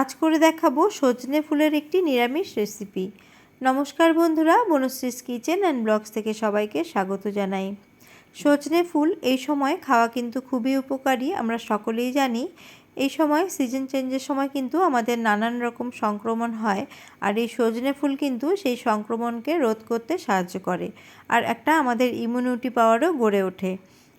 আজ করে দেখাবো সজনে ফুলের একটি নিরামিষ রেসিপি নমস্কার বন্ধুরা বনশ্রীস কিচেন অ্যান্ড ব্লগস থেকে সবাইকে স্বাগত জানাই। সজনে ফুল এই সময় খাওয়া কিন্তু খুবই উপকারী, আমরা সকলেই জানি। এই সময় সিজন চেঞ্জের সময় কিন্তু আমাদের নানান রকম সংক্রমণ হয়, আর এই সজনে ফুল কিন্তু সেই সংক্রমণকে রোধ করতে সাহায্য করে, আর একটা আমাদের ইমিউনিটি পাওয়ারও গড়ে ওঠে।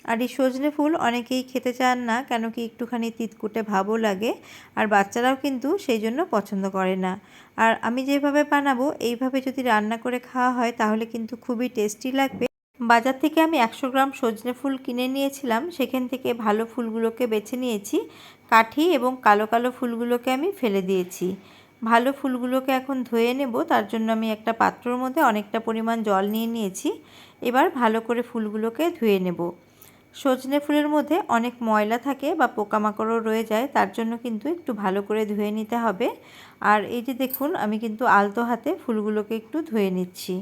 আর এই সজনে ফুল অনেকেই খেতে চান না, কেন কি একটুখানি তিতকুটে ভাবও লাগে, আর বাচ্চারাও কিন্তু সেই জন্য পছন্দ করে না। আর আমি যেভাবে বানাবো, এইভাবে যদি রান্না করে খাওয়া হয়, তাহলে কিন্তু খুবই টেস্টি লাগবে। বাজার থেকে আমি একশো গ্রাম সজনে ফুল কিনে নিয়েছিলাম, সেখান থেকে ভালো ফুলগুলোকে বেছে নিয়েছি, কাঠি এবং কালো কালো ফুলগুলোকে আমি ফেলে দিয়েছি। ভালো ফুলগুলোকে এখন ধুয়ে নেব, তার জন্য আমি একটা পাত্রর মধ্যে অনেকটা পরিমাণ জল নিয়ে নিয়েছি। এবার ভালো করে ফুলগুলোকে ধুয়ে নেব। সজনে ফুলের মধ্যে অনেক ময়লা থাকে বা পোকামাকড়ও রয়ে যায়, তার জন্য কিন্তু একটু ভালো করে ধুয়ে নিতে হবে। আর এই যে দেখুন, আমি কিন্তু আলতো হাতে ফুলগুলোকে একটু ধুয়ে নিচ্ছি।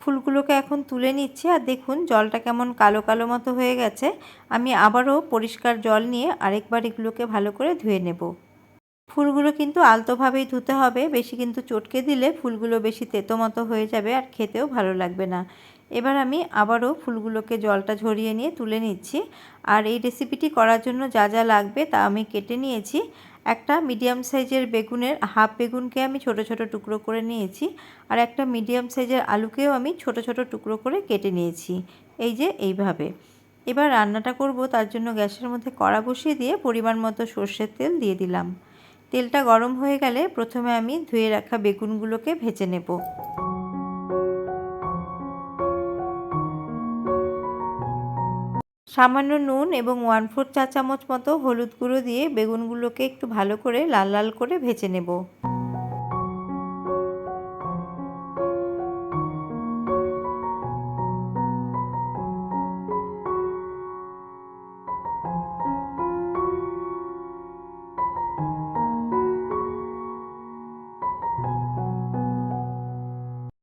ফুলগুলোকে এখন তুলে নিচ্ছি আর দেখুন, জলটা কেমন কালো কালো মতো হয়ে গেছে। আমি আবারও পরিষ্কার জল নিয়ে আরেকবার এগুলোকে ভালো করে ধুয়ে নেব। ফুলগুলো কিন্তু আলতোভাবেই ধুতে হবে, বেশি কিন্তু চটকে দিলে ফুলগুলো বেশি তেতো মতো হয়ে যাবে আর খেতেও ভালো লাগবে না। এবার আমি আবারও ফুলগুলোকে জলটা ঝরিয়ে নিয়ে তুলে নিচ্ছি। আর এই রেসিপিটি করার জন্য যা যা লাগবে তা আমি কেটে নিয়েছি। একটা মিডিয়াম সাইজের বেগুনের হাফ বেগুনকে আমি ছোট ছোট টুকরো করে নিয়েছি আর একটা মিডিয়াম সাইজের আলুকেও আমি ছোট ছোট টুকরো করে কেটে নিয়েছি। এই যে এইভাবে। এবার রান্নাটা করব, তার জন্য গ্যাসের মধ্যে কড়া বসিয়ে দিয়ে পরিমাণ মতো সর্ষের তেল দিয়ে দিলাম। তেলটা গরম হয়ে গেলে প্রথমে আমি ধুয়ে রাখা বেগুনগুলোকে ভেজে নেব। সামান্য নুন এবং ওয়ান ফোর চা চামচ মতো হলুদ গুঁড়ো দিয়ে বেগুনগুলোকে একটু ভালো করে লাল লাল করে ভেজে নেব।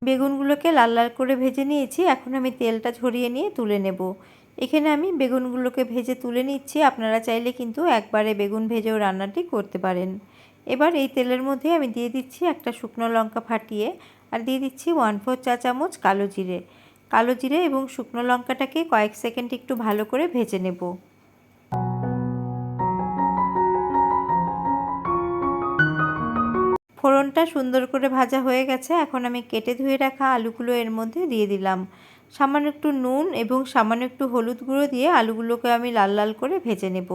বেগুনগুলোকে লাল লাল করে ভেজে নিয়েছি, এখন আমি তেলটা ঝরিয়ে নিয়ে তুলে নেব। এখানে আমি বেগুনগুলোকে ভেজে তুলে নিচ্ছি। আপনারা চাইলে কিন্তু একবারে বেগুন ভেজেও রান্নাটি করতে পারেন। এবার এই তেলের মধ্যে আমি দিয়ে দিচ্ছি একটা শুকনো লঙ্কা ফাটিয়ে আর দিয়ে দিচ্ছি ওয়ান ফোর চা চামচ কালো জিরে। কালো জিরে এবং শুকনো লঙ্কাটাকে কয়েক সেকেন্ড একটু ভালো করে ভেজে নেব। ফোড়নটা সুন্দর করে ভাজা হয়ে গেছে। এখন আমি কেটে ধুয়ে রাখা আলুগুলো এর মধ্যে দিয়ে দিলাম। সামান্য একটু নুন এবং সামান্য একটু হলুদ গুঁড়ো দিয়ে আলুগুলোকে আমি লাল লাল করে ভেজে নেব।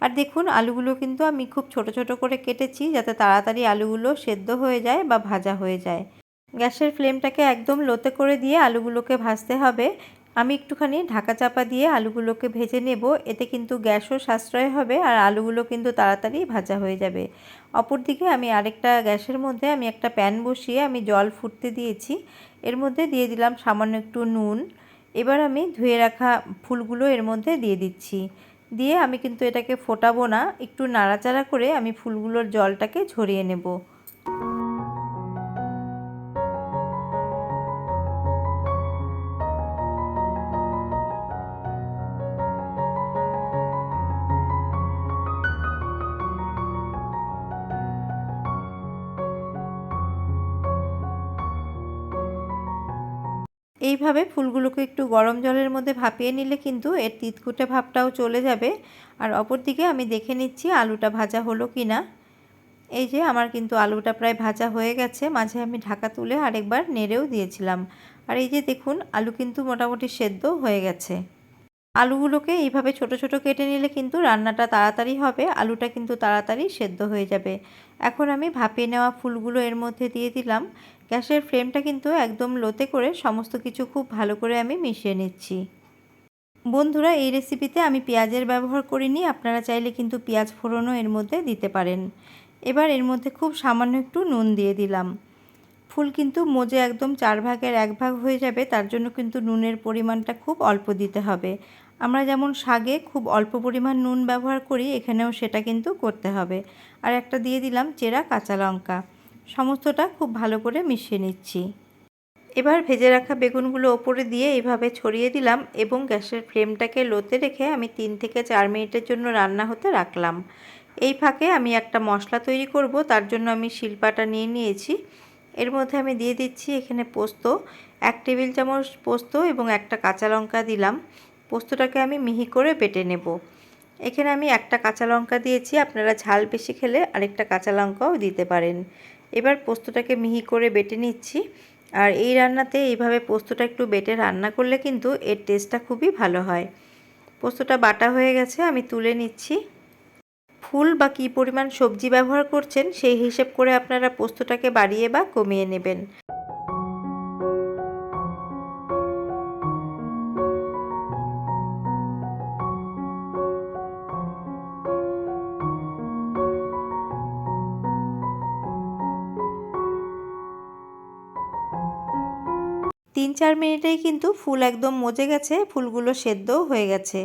আর দেখুন, আলুগুলো কিন্তু আমি খুব ছোট ছোট করে কেটেছি যাতে তাড়াতাড়ি আলুগুলো সেদ্ধ হয়ে যায় বা ভাজা হয়ে যায়। গ্যাসের ফ্লেমটাকে একদম লোতে করে দিয়ে আলুগুলোকে ভাজতে হবে। আমি একটুখানি ঢাকা চাপা দিয়ে আলুগুলোকে ভেজে নেব। এতে কিন্তু গ্যাসও সাশ্রয় হবে আর আলুগুলো কিন্তু তাড়াতাড়ি ভাজা হয়ে যাবে। অপরদিকে আমি আরেকটা গ্যাসের মধ্যে আমি একটা প্যান বসিয়ে আমি জল ফুটতে দিয়েছি। এর মধ্যে দিয়ে দিলাম সামান্য একটু নুন। এবার আমি ধুয়ে রাখা ফুলগুলো এর মধ্যে দিয়ে দিচ্ছি। দিয়ে আমি কিন্তু এটাকে ফোটাবো না। একটু নাড়াচাড়া করে আমি ফুলগুলোর জলটাকে ঝরিয়ে নেব। এইভাবে ফুলগুলোকে একটু গরম জলের মধ্যে ভাপিয়ে নিলে কিন্তু এর তিতকুটে ভাবটাও চলে যাবে। আর অপরদিকে আমি দেখে নিচ্ছি আলুটা ভাজা হলো কি না এই যে আমার কিন্তু আলুটা প্রায় ভাজা হয়ে গেছে, মাঝে আমি ঢাকা তুলে আরেকবার নেড়েও দিয়েছিলাম। আর এই যে দেখুন, আলু কিন্তু মোটামুটি সেদ্ধ হয়ে গেছে। আলুগুলোকে এইভাবে ছোট ছোট কেটে নিলে কিন্তু রান্নাটা তাড়াতাড়ি হবে, আলুটা কিন্তু তাড়াতাড়ি সেদ্ধ হয়ে যাবে। এখন আমি ভাপিয়ে নেওয়া ফুলগুলো এর মধ্যে দিয়ে দিলাম। গ্যাসের ফ্লেমটা কিন্তু একদম লোতে করে সমস্ত কিছু খুব ভালো করে আমি মিশিয়ে নিচ্ছি। বন্ধুরা, এই রেসিপিতে আমি পেঁয়াজের ব্যবহার করিনি, আপনারা চাইলে কিন্তু পেঁয়াজ ফোড়নও এর মধ্যে দিতে পারেন। এবার এর মধ্যে খুব সামান্য একটু নুন দিয়ে দিলাম। ফুল কিন্তু মজে একদম চার ভাগের এক ভাগ হয়ে যাবে, তার জন্য কিন্তু নুনের পরিমাণটা খুব অল্প দিতে হবে। আমরা যেমন শাগে খুব অল্প পরিমাণ নুন ব্যবহার করি, এখানেও সেটা কিন্তু করতে হবে। আর একটা দিয়ে দিলাম চেরা কাঁচা লঙ্কা। সমস্তটা খুব ভালো করে মিশিয়ে নিচ্ছি। এবার ভেজে রাখা বেগুনগুলো ওপরে দিয়ে এইভাবে ছড়িয়ে দিলাম এবং গ্যাসের ফ্লেমটাকে লোতে রেখে আমি তিন থেকে চার মিনিটের জন্য রান্না হতে রাখলাম। এই ফাঁকে আমি একটা মশলা তৈরি করব, তার জন্য আমি শিলপাটা নিয়ে নিয়েছি। এর মধ্যে আমি দিয়ে দিচ্ছি এখানে পোস্ত, এক টেবিল চামচ পোস্ত এবং একটা কাঁচা লঙ্কা দিলাম। পোস্তটাকে আমি মিহি করে বেটে নেব। এখানে আমি একটা কাঁচা লঙ্কা দিয়েছি, আপনারা ঝাল বেশি খেলে আরেকটা কাঁচা লঙ্কাও দিতে পারেন। এবার পোস্তটাকে মিহি করে বেটে নিচ্ছি। আর এই রান্নাতে এইভাবে পোস্তটা একটু বেটে রান্না করলে কিন্তু এর টেস্টটা খুবই ভালো হয়। পোস্তটা বাটা হয়ে গেছে, আমি তুলে নিচ্ছি। ফুল বা কী পরিমাণ সবজি ব্যবহার করছেন সেই হিসেব করে আপনারা পোস্তটাকে বাড়িয়ে বা কমিয়ে নেবেন। তিন চার মিনিটেই কিন্তু ফুল একদম মজে গেছে, ফুলগুলো সেদ্ধও হয়ে গেছে।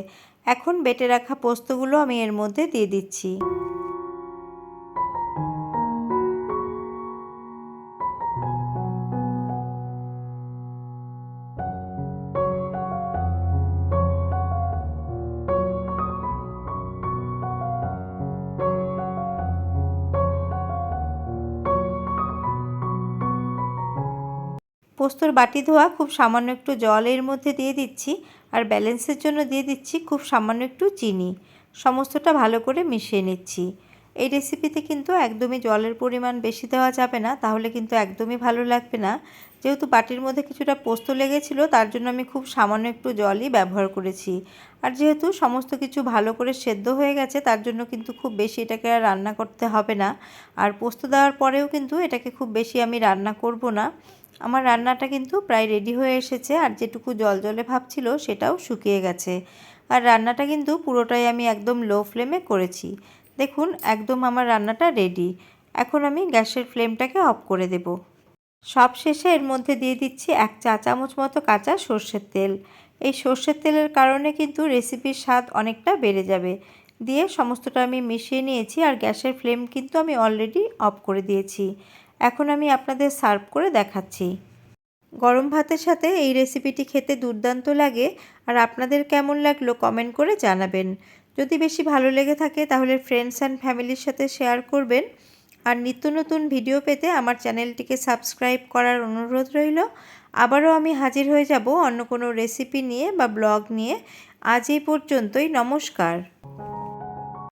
এখন বেটে রাখা পোস্তগুলো আমি এর মধ্যে দিয়ে দিচ্ছি। পোস্তর বাটি ধোয়া খুব সামান্য একটু জল এর মধ্যে দিয়ে দিচ্ছি আর ব্যালেন্সের জন্য দিয়ে দিচ্ছি খুব সামান্য একটু চিনি। সমস্তটা ভালো করে মিশিয়ে নিচ্ছি। এই রেসিপিতে কিন্তু একদমই জলের পরিমাণ বেশি দেওয়া যাবে না, তাহলে কিন্তু একদমই ভালো লাগবে না। যেহেতু বাটির মধ্যে কিছুটা পোস্ত লেগেছিল, তার জন্য আমি খুব সামান্য একটু জলই ব্যবহার করেছি। আর যেহেতু সমস্ত কিছু ভালো করে সেদ্ধ হয়ে গেছে, তার জন্য কিন্তু খুব বেশি এটাকে আর রান্না করতে হবে না। আর পোস্ত দেওয়ার পরেও কিন্তু এটাকে খুব বেশি আমি রান্না করব না। আমার রান্নাটা কিন্তু প্রায় রেডি হয়ে এসেছে আর যেটুকু জল জলে ভাব ছিল সেটাও শুকিয়ে গেছে। আর রান্নাটা কিন্তু পুরোটাই আমি একদম লো ফ্লেমে করেছি। দেখুন, একদম আমার রান্নাটা রেডি এখন আমি গ্যাসের ফ্লেমটাকে অফ করে দেব। সব শেষে এর মধ্যে দিয়ে দিচ্ছি এক চা চামচ মতো কাঁচা সর্ষের তেল। এই সর্ষের তেলের কারণে কিন্তু রেসিপির স্বাদ অনেকটা বেড়ে যাবে। দিয়ে সমস্তটা আমি মিশিয়ে নিয়েছি আর গ্যাসের ফ্লেম কিন্তু আমি অলরেডি অফ করে দিয়েছি। এখন আমি আপনাদের সার্ভ করে দেখাচ্ছি। গরম ভাতের সাথে এই রেসিপিটি খেতে দুর্দান্ত লাগে আর আপনাদের কেমন লাগল কমেন্ট করে জানাবেন। যদি বেশি ভালো লেগে থাকে তাহলে ফ্রেন্ডস অ্যান্ড ফ্যামিলির সাথে শেয়ার করবেন। আর নিত্য নতুন ভিডিও পেতে আমার চ্যানেলটিকে সাবস্ক্রাইব করার অনুরোধ রইল। আবারও আমি হাজির হয়ে যাব অন্য কোনো রেসিপি নিয়ে বা ব্লগ নিয়ে। আজ এই পর্যন্তই, নমস্কার।